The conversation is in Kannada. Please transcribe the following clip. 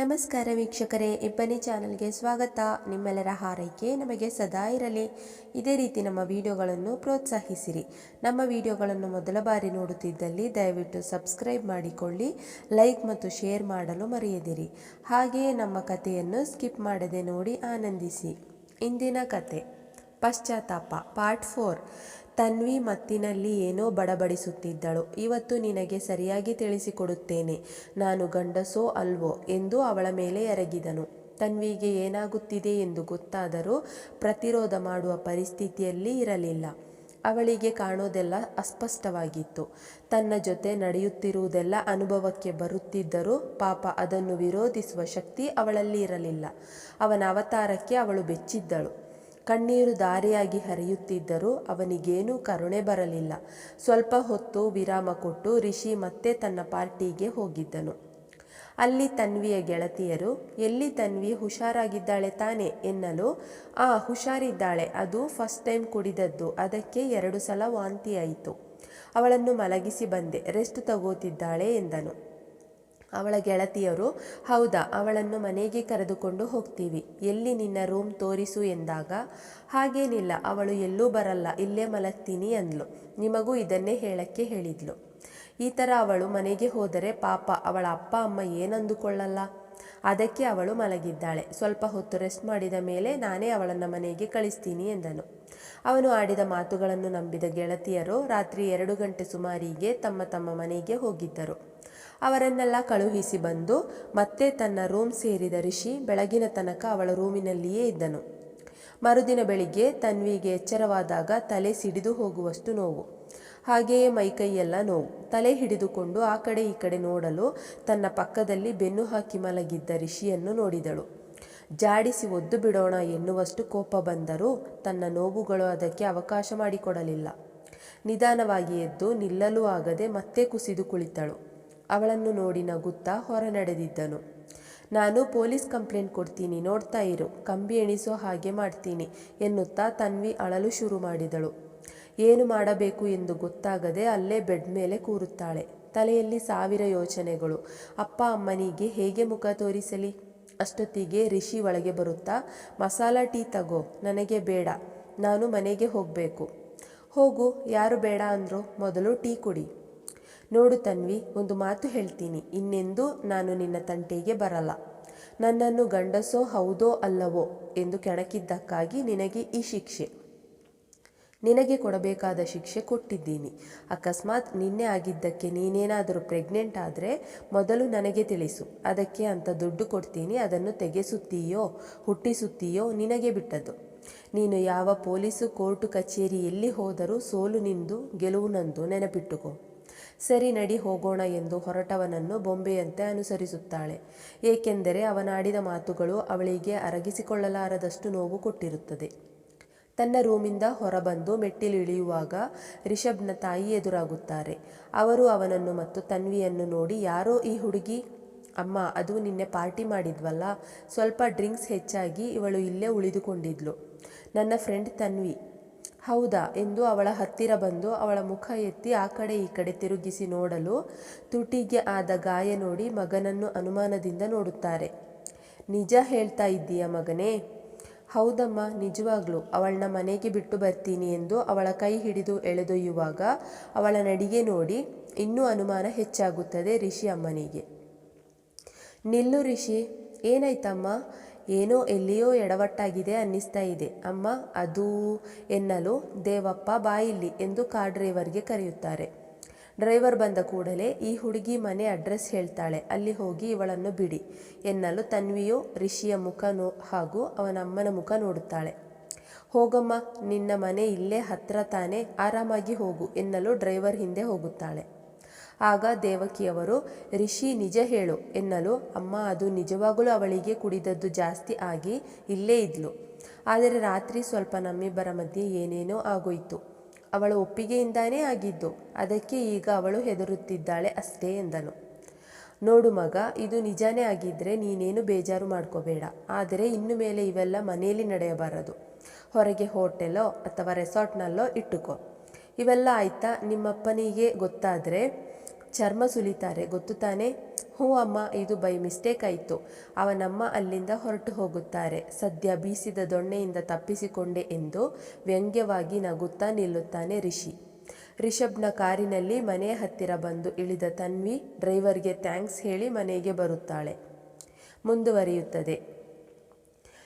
ನಮಸ್ಕಾರ ವೀಕ್ಷಕರೇ ಇಬ್ಬನಿ ಚಾನಲ್ಗೆ ಸ್ವಾಗತ. ನಿಮ್ಮೆಲ್ಲರ ಹಾರೈಕೆ ನಮಗೆ ಸದಾ ಇರಲಿ. ಇದೇ ರೀತಿ ನಮ್ಮ ವಿಡಿಯೋಗಳನ್ನು ಪ್ರೋತ್ಸಾಹಿಸಿರಿ. ನಮ್ಮ ವಿಡಿಯೋಗಳನ್ನು ಮೊದಲ ಬಾರಿ ನೋಡುತ್ತಿದ್ದಲ್ಲಿ ದಯವಿಟ್ಟು ಸಬ್ಸ್ಕ್ರೈಬ್ ಮಾಡಿಕೊಳ್ಳಿ, ಲೈಕ್ ಮತ್ತು ಶೇರ್ ಮಾಡಲು ಮರೆಯದಿರಿ. ಹಾಗೆಯೇ ನಮ್ಮ ಕಥೆಯನ್ನು ಸ್ಕಿಪ್ ಮಾಡದೆ ನೋಡಿ ಆನಂದಿಸಿ. ಇಂದಿನ ಕತೆ ಪಶ್ಚಾತ್ತಾಪ. Part four. ತನ್ವಿ ಮತ್ತಿನಲ್ಲಿ ಏನೋ ಬಡಬಡಿಸುತ್ತಿದ್ದಳು. ಇವತ್ತು ನಿನಗೆ ಸರಿಯಾಗಿ ತಿಳಿಸಿಕೊಡುತ್ತೇನೆ. ನಾನು ಗಂಡಸೋ ಅಲ್ವೋ? ಎಂದು ಅವಳ ಮೇಲೆ ಎರಗಿದನು. ತನ್ವಿಗೆ ಏನಾಗುತ್ತಿದೆ ಎಂದು ಗೊತ್ತಾದರೂ ಪ್ರತಿರೋಧ ಮಾಡುವ ಪರಿಸ್ಥಿತಿಯಲ್ಲಿ ಇರಲಿಲ್ಲ. ಅವಳಿಗೆ ಕಾಣೋದೆಲ್ಲ ಅಸ್ಪಷ್ಟವಾಗಿತ್ತು. ತನ್ನ ಜೊತೆ ನಡೆಯುತ್ತಿರುವುದೆಲ್ಲ ಅನುಭವಕ್ಕೆ ಬರುತ್ತಿದ್ದರೂ ಪಾಪ ಅದನ್ನು ವಿರೋಧಿಸುವ ಶಕ್ತಿ ಅವಳಲ್ಲಿ ಇರಲಿಲ್ಲ. ಅವನ ಅವತಾರಕ್ಕೆ ಅವಳು ಬೆಚ್ಚಿದ್ದಳು. ಕಣ್ಣೀರು ದಾರಿಯಾಗಿ ಹರಿಯುತ್ತಿದ್ದರೂ ಅವನಿಗೇನೂ ಕರುಣೆ ಬರಲಿಲ್ಲ. ಸ್ವಲ್ಪ ಹೊತ್ತು ವಿರಾಮ ಕೊಟ್ಟು ರಿಷಿ ಮತ್ತೆ ತನ್ನ ಪಾರ್ಟಿಗೆ ಹೋಗಿದ್ದನು. ಅಲ್ಲಿ ತನ್ವಿಯ ಗೆಳತಿಯರು, ಎಲ್ಲಿ ತನ್ವಿ? ಹುಷಾರಾಗಿದ್ದಾಳೆ ತಾನೆ? ಎನ್ನಲು, ಆ, ಹುಷಾರಿದ್ದಾಳೆ. ಅದು ಫಸ್ಟ್ ಟೈಮ್ ಕುಡಿದದ್ದು. ಅದಕ್ಕೆ ಎರಡು ಸಲ ವಾಂತಿಯಾಯಿತು ಅವಳನ್ನು ಮಲಗಿಸಿ ಬಂದೆ. ರೆಸ್ಟ್ ತಗೋತಿದ್ದಾಳೆ ಎಂದನು. ಅವಳ ಗೆಳತಿಯರು, ಹೌದಾ, ಅವಳನ್ನು ಮನೆಗೆ ಕರೆದುಕೊಂಡು ಹೋಗ್ತೀವಿ. ಎಲ್ಲಿ ನಿನ್ನ ರೂಮ್ ತೋರಿಸು ಎಂದಾಗ, ಹಾಗೇನಿಲ್ಲ, ಅವಳು ಎಲ್ಲೂ ಬರಲ್ಲ, ಇಲ್ಲೇ ಮಲಗ್ತೀನಿ ಅಂದ್ಲು. ನಿಮಗೂ ಇದನ್ನೇ ಹೇಳಕ್ಕೆ ಹೇಳಿದ್ಲು. ಈ ಥರ ಅವಳು ಮನೆಗೆ ಹೋದರೆ ಪಾಪ, ಅವಳ ಅಪ್ಪ, ಅಮ್ಮ ಏನಂದುಕೊಳ್ಳಲ್ಲ? ಅದಕ್ಕೆ ಅವಳು ಮಲಗಿದ್ದಾಳೆ. ಸ್ವಲ್ಪ ಹೊತ್ತು ರೆಸ್ಟ್ ಮಾಡಿದ ಮೇಲೆ ನಾನೇ ಅವಳನ್ನು ಮನೆಗೆ ಕಳಿಸ್ತೀನಿ ಎಂದನು. ಅವನು ಆಡಿದ ಮಾತುಗಳನ್ನು ನಂಬಿದ ಗೆಳತಿಯರು ರಾತ್ರಿ ಎರಡು ಗಂಟೆ ಸುಮಾರಿಗೆ ತಮ್ಮ ತಮ್ಮ ಮನೆಗೆ ಹೋಗಿದ್ದರು. ಅವರನ್ನೆಲ್ಲ ಕಳುಹಿಸಿ ಬಂದು ಮತ್ತೆ ತನ್ನ ರೂಮ್ ಸೇರಿದ ರಿಷಿ ಬೆಳಗಿನ ತನಕ ಅವಳ ರೂಮಿನಲ್ಲಿಯೇ ಇದ್ದನು. ಮರುದಿನ ಬೆಳಿಗ್ಗೆ ತನ್ವಿಗೆ ಎಚ್ಚರವಾದಾಗ ತಲೆ ಸಿಡಿದು ಹೋಗುವಷ್ಟು ನೋವು. ಹಾಗೆಯೇ ಮೈಕೈಯೆಲ್ಲ ನೋವು. ತಲೆ ಹಿಡಿದುಕೊಂಡು ಆ ಕಡೆ ಈ ಕಡೆ ನೋಡಲು ತನ್ನ ಪಕ್ಕದಲ್ಲಿ ಬೆನ್ನು ಹಾಕಿ ಮಲಗಿದ್ದ ರಿಷಿಯನ್ನು ನೋಡಿದಳು. ಜಾಡಿಸಿ ಒದ್ದು ಬಿಡೋಣ ಎನ್ನುವಷ್ಟು ಕೋಪ ಬಂದರೂ ತನ್ನ ನೋವುಗಳು ಅದಕ್ಕೆ ಅವಕಾಶ ಮಾಡಿಕೊಡಲಿಲ್ಲ. ನಿಧಾನವಾಗಿ ಎದ್ದು ನಿಲ್ಲಲೂ ಆಗದೆ ಮತ್ತೆ ಕುಸಿದು ಕುಳಿತಳು. ಅವಳನ್ನು ನೋಡಿ ನಗುತ್ತಾ ಹೊರ ನಡೆದಿದ್ದನು ನಾನು ಪೊಲೀಸ್ ಕಂಪ್ಲೇಂಟ್ ಕೊಡ್ತೀನಿ, ನೋಡ್ತಾ ಇರು, ಕಂಬಿ ಎಣಿಸೋ ಹಾಗೆ ಮಾಡ್ತೀನಿ, ಎನ್ನುತ್ತಾ ತನ್ವಿ ಅಳಲು ಶುರು ಮಾಡಿದಳು. ಏನು ಮಾಡಬೇಕು ಎಂದು ಗೊತ್ತಾಗದೆ ಅಲ್ಲೇ ಬೆಡ್ ಮೇಲೆ ಕೂರುತ್ತಾಳೆ. ತಲೆಯಲ್ಲಿ ಸಾವಿರ ಯೋಚನೆಗಳು. ಅಪ್ಪ ಅಮ್ಮನಿಗೆ ಹೇಗೆ ಮುಖ ತೋರಿಸಲಿ? ಅಷ್ಟೊತ್ತಿಗೆ ರಿಷಿ ಒಳಗೆ ಬರುತ್ತಾ, ಮಸಾಲ ಟೀ ತಗೋ, ನನಗೆ ಬೇಡ, ನಾನು ಮನೆಗೆ ಹೋಗಬೇಕು. ಹೋಗು, ಯಾರು ಬೇಡ ಅಂದರು, ಮೊದಲು ಟೀ ಕುಡಿ. ನೋಡು ತನ್ವಿ, ಒಂದು ಮಾತು ಹೇಳ್ತೀನಿ. ಇನ್ನೆಂದೂ ನಾನು ನಿನ್ನ ತಂಟೆಗೆ ಬರಲ್ಲ. ನನ್ನನ್ನು ಗಂಡಸೋ, ಹೌದೋ ಅಲ್ಲವೋ ಎಂದು ಕೆಣಕಿದ್ದಕ್ಕಾಗಿ ನಿನಗೆ ಈ ಶಿಕ್ಷೆ. ನಿನಗೆ ಕೊಡಬೇಕಾದ ಶಿಕ್ಷೆ ಕೊಟ್ಟಿದ್ದೀನಿ. ಅಕಸ್ಮಾತ್ ನಿನ್ನೆ ಆಗಿದ್ದಕ್ಕೆ ನೀನೇನಾದರೂ ಪ್ರೆಗ್ನೆಂಟ್ ಆದರೆ ಮೊದಲು ನನಗೆ ತಿಳಿಸು. ಅದಕ್ಕೆ ಅಂತ ದುಡ್ಡು ಕೊಡ್ತೀನಿ, ಅದನ್ನು ತೆಗೆಸುತ್ತೀಯೋ, ಹುಟ್ಟಿಸುತ್ತೀಯೋ ನಿನಗೆ ಬಿಟ್ಟದ್ದು. ನೀನು ಯಾವ ಪೊಲೀಸು, ಕೋರ್ಟು ಕಚೇರಿ ಎಲ್ಲಿ ಹೋದರೂ ಸೋಲು ನಿಂದು, ಗೆಲುವು ನಂದು ನೆನಪಿಟ್ಟುಕೋ. ಸರಿ ನಡಿ ಹೋಗೋಣ ಎಂದು ಹೊರಟವನನ್ನು ಬೊಂಬೆಯಂತೆ ಅನುಸರಿಸುತ್ತಾಳೆ. ಏಕೆಂದರೆ ಅವನಾಡಿದ ಮಾತುಗಳು ಅವಳಿಗೆ ಅರಗಿಸಿಕೊಳ್ಳಲಾರದಷ್ಟು ನೋವು ಕೊಟ್ಟಿರುತ್ತದೆ. ತನ್ನ ರೂಮಿಂದ ಹೊರಬಂದು ಮೆಟ್ಟಿಲಿಳಿಯುವಾಗ ರಿಷಬ್ನ ತಾಯಿ ಎದುರಾಗುತ್ತಾರೆ. ಅವರು ಅವನನ್ನು ಮತ್ತು ತನ್ವಿಯನ್ನು ನೋಡಿ, ಯಾರೋ ಈ ಹುಡುಗಿ? ಅಮ್ಮ, ಅದು ನಿನ್ನೆ ಪಾರ್ಟಿ ಮಾಡಿದ್ವಲ್ಲ, ಸ್ವಲ್ಪ ಡ್ರಿಂಕ್ಸ್ ಹೆಚ್ಚಾಗಿ ಇವಳು ಇಲ್ಲೇ ಉಳಿದುಕೊಂಡಿದ್ಲು. ನನ್ನ ಫ್ರೆಂಡ್ ತನ್ವಿ. ಹೌದಾ ಎಂದು ಅವಳ ಹತ್ತಿರ ಬಂದು ಅವಳ ಮುಖ ಎತ್ತಿ ಆ ಕಡೆ ಈ ಕಡೆ ತಿರುಗಿಸಿ ನೋಡಲು ತುಟಿಗೆ ಆದ ಗಾಯ ನೋಡಿ ಮಗನನ್ನು ಅನುಮಾನದಿಂದ ನೋಡುತ್ತಾರೆ. ನಿಜ ಹೇಳ್ತಾ ಇದ್ದೀಯ ಮಗನೇ? ಹೌದಮ್ಮ, ನಿಜವಾಗ್ಲೂ. ಅವಳನ್ನ ಮನೆಗೆ ಬಿಟ್ಟು ಬರ್ತೀನಿ ಎಂದು ಅವಳ ಕೈ ಹಿಡಿದು ಎಳೆದೊಯ್ಯುವಾಗ ಅವಳ ನಡಿಗೆ ನೋಡಿ ಇನ್ನೂ ಅನುಮಾನ ಹೆಚ್ಚಾಗುತ್ತದೆ ರಿಷಿ ಅಮ್ಮನಿಗೆ. ನಿಲ್ಲು ರಿಷಿ, ಏನಾಯ್ತಮ್ಮ? ಏನೋ ಎಲ್ಲಿಯೋ ಎಡವಟ್ಟಾಗಿದೆ ಅನ್ನಿಸ್ತಾ ಇದೆ. ಅಮ್ಮ, ಅದು ಎನ್ನಲು ದೇವಪ್ಪ ಬಾಯಿಲ್ಲಿ ಎಂದು ಕಾರ್ ಡ್ರೈವರ್ಗೆ ಕರೆಯುತ್ತಾರೆ. ಡ್ರೈವರ್ ಬಂದ ಕೂಡಲೇ ಈ ಹುಡುಗಿ ಮನೆ ಅಡ್ರೆಸ್ ಹೇಳ್ತಾಳೆ. ಅಲ್ಲಿ ಹೋಗಿ ಇವಳನ್ನು ಬಿಡಿ. ಎನ್ನಲು ತನ್ವಿಯು, ರಿಷಿಯ ಮುಖ ನೋ ಹಾಗೂ ಅವನ ಅಮ್ಮನ ಮುಖ ನೋಡುತ್ತಾಳೆ. ಹೋಗಮ್ಮ, ನಿನ್ನ ಮನೆ ಇಲ್ಲೇ ಹತ್ರ ತಾನೇ ಆರಾಮಾಗಿ ಹೋಗು ಎನ್ನಲು ಡ್ರೈವರ್ ಹಿಂದೆ ಹೋಗುತ್ತಾಳೆ. ಆಗ ದೇವಕಿಯವರು, ರಿಷಿ, ನಿಜ ಹೇಳು ಎನ್ನಲು, ಅಮ್ಮ, ಅದು ನಿಜವಾಗಲೂ ಅವಳಿಗೆ ಕುಡಿದದ್ದು ಜಾಸ್ತಿ ಆಗಿ ಇಲ್ಲೇ ಇದ್ಲು. ಆದರೆ ರಾತ್ರಿ ಸ್ವಲ್ಪ ನಮ್ಮಿಬ್ಬರ ಮಧ್ಯೆ ಏನೇನೋ ಆಗೋಯಿತು. ಅವಳ ಒಪ್ಪಿಗೆಯಿಂದಾನೇ ಆಗಿದ್ದು, ಅದಕ್ಕೆ ಈಗ ಅವಳು ಹೆದರುತ್ತಿದ್ದಾಳೆ ಅಷ್ಟೇ ಎಂದನು. ನೋಡು ಮಗ, ಇದು ನಿಜಾನೇ ಆಗಿದ್ದರೆ ನೀನೇನು ಬೇಜಾರು ಮಾಡ್ಕೋಬೇಡ. ಆದರೆ ಇನ್ನು ಮೇಲೆ ಇವೆಲ್ಲ ಮನೆಯಲ್ಲಿ ನಡೆಯಬಾರದು. ಹೊರಗೆ ಹೋಟೆಲೋ ಅಥವಾ ರೆಸಾರ್ಟ್ನಲ್ಲೋ ಇಟ್ಟುಕೋ. ಇವೆಲ್ಲ ಆಯ್ತಾ? ನಿಮ್ಮಪ್ಪನಿಗೆ ಗೊತ್ತಾದರೆ ಚರ್ಮ ಸುಲಿತಾರೆ. ಗೊತ್ತು ತಾನೆ? ಹ್ಞೂ ಅಮ್ಮ, ಇದು ಬೈ ಮಿಸ್ಟೇಕ್ ಆಯಿತು. ಅವನಮ್ಮ ಅಲ್ಲಿಂದ ಹೊರಟು ಹೋಗುತ್ತಾರೆ. ಸದ್ಯ ಬೀಸಿದ ದೊಣ್ಣೆಯಿಂದ ತಪ್ಪಿಸಿಕೊಂಡೆ ಎಂದು ವ್ಯಂಗ್ಯವಾಗಿ ನಗುತ್ತಾ ನಿಲ್ಲುತ್ತಾನೆ ರಿಷಿ. ರಿಷಬ್ನ ಕಾರಿನಲ್ಲಿ ಮನೆಯ ಹತ್ತಿರ ಬಂದು ಇಳಿದ ತನ್ವಿ ಡ್ರೈವರ್ಗೆ ಥ್ಯಾಂಕ್ಸ್ ಹೇಳಿ ಮನೆಗೆ ಬರುತ್ತಾಳೆ. ಮುಂದುವರಿಯುತ್ತದೆ.